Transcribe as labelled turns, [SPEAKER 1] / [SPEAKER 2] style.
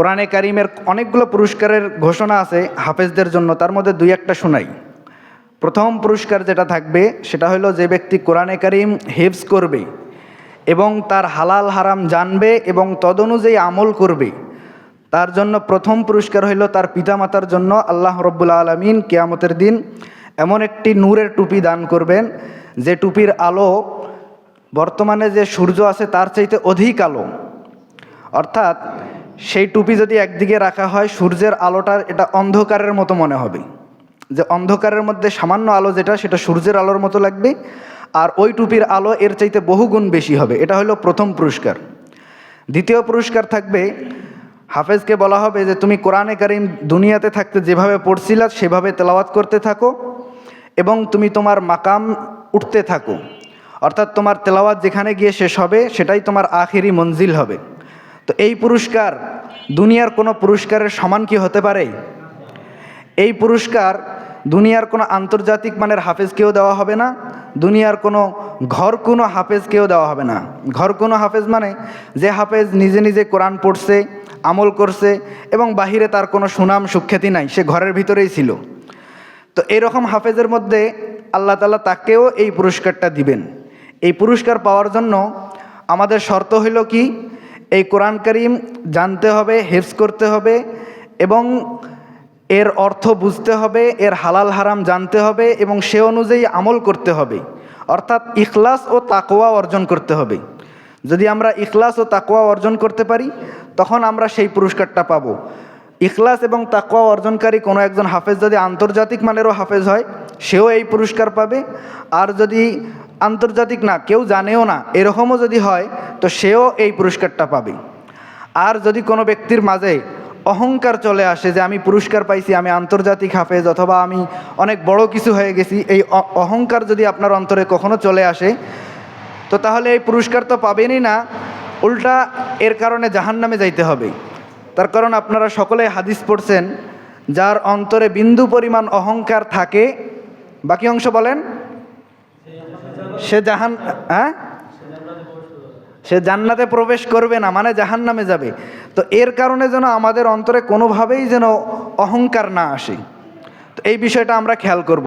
[SPEAKER 1] কোরআনে কারিমের অনেকগুলো পুরস্কারের ঘোষণা আছে হাফেজদের জন্য, তার মধ্যে দুই একটা শোনাই। প্রথম পুরস্কার যেটা থাকবে, সেটা হলো যে ব্যক্তি কোরআনে কারিম হেফজ করবে এবং তার হালাল হারাম জানবে এবং তদনুযায়ী আমল করবে। তার জন্য প্রথম পুরস্কার হইল তার পিতামাতার জন্য আল্লাহ রব্বুল আলমিন কেয়ামতের দিন এমন একটি নূরের টুপি দান করবেন, যে টুপির আলো বর্তমানে যে সূর্য আছে তার চাইতে অধিক আলো। অর্থাৎ সেই টুপি যদি একদিকে রাখা হয়, সূর্যের আলোটার এটা অন্ধকারের মতো মনে হবে। যে অন্ধকারের মধ্যে সামান্য আলো যেটা, সেটা সূর্যের আলোর মতো লাগবে, আর ওই টুপির আলো এর চাইতে বহুগুণ বেশি হবে। এটা হলো প্রথম পুরস্কার। দ্বিতীয় পুরস্কার থাকবে, হাফেজকে বলা হবে যে তুমি কোরআনে কারিম দুনিয়াতে থাকতে যেভাবে পড়ছিলা, সেভাবে তেলাওয়াত করতে থাকো এবং তুমি তোমার মাকাম উঠতে থাকো। অর্থাৎ তোমার তেলাওয়াত যেখানে গিয়ে শেষ হবে, সেটাই তোমার আখেরি মঞ্জিল হবে। তো এই পুরস্কার দুনিয়ার কোনো পুরস্কারের সমান কি হতে পারে? এই পুরস্কার দুনিয়ার কোনো আন্তর্জাতিক মানের হাফেজকেও দেওয়া হবে না, দুনিয়ার কোনো ঘর কোনো হাফেজকেও দেওয়া হবে না। ঘর কোনো হাফেজ মানে যে হাফেজ নিজে নিজে কোরআন পড়ছে, আমল করছে এবং বাহিরে তার কোনো সুনাম সুখ্যাতি নাই, সে ঘরের ভিতরেই ছিল। তো এরকম হাফেজের মধ্যে আল্লাহ তালা তাকেও এই পুরস্কারটা দিবেন। এই পুরস্কার পাওয়ার জন্য আমাদের শর্ত হইল কি? এই কোরআন করিম জানতে হবে, হেফজ করতে হবে এবং এর অর্থ বুঝতে হবে, এর হালাল হারাম জানতে হবে এবং সে অনুযায়ী আমল করতে হবে। অর্থাৎ ইখলাস ও তাকোয়া অর্জন করতে হবে। যদি আমরা ইখলাস ও তাকোয়া অর্জন করতে পারি, তখন আমরা সেই পুরস্কারটা পাবো। ইখলাস এবং তাকোয়া অর্জনকারী কোনো একজন হাফেজ যদি আন্তর্জাতিক মানেরও হাফেজ হয়, সেও এই পুরস্কার পাবে। আর যদি আন্তর্জাতিক না, কেউ জানেও না, এরকমও যদি হয়, তো সেও এই পুরস্কারটা পাবে। আর যদি কোনো ব্যক্তির মাঝে অহংকার চলে আসে যে আমি পুরস্কার পাইছি, আমি আন্তর্জাতিক হাফেজ অথবা আমি অনেক বড় কিছু হয়ে গেছি, এই অহংকার যদি আপনার অন্তরে কখনো চলে আসে, তো তাহলে এই পুরস্কার তো পাবেনই না, উল্টা এর কারণে জাহান্নামে যাইতে হবে। তার কারণ আপনারা সকলে হাদিস পড়ছেন, যার অন্তরে বিন্দু পরিমাণ অহংকার থাকে। বাকি অংশ বলেন সে জাহান হ্যাঁ? সে জান্নাতে প্রবেশ করবে না মানে জাহান নামে যাবে। তো এর কারণে যেন আমাদের অন্তরে কোনোভাবেই যেন অহংকার না আসে। তো এই বিষয়টা আমরা খেয়াল করব।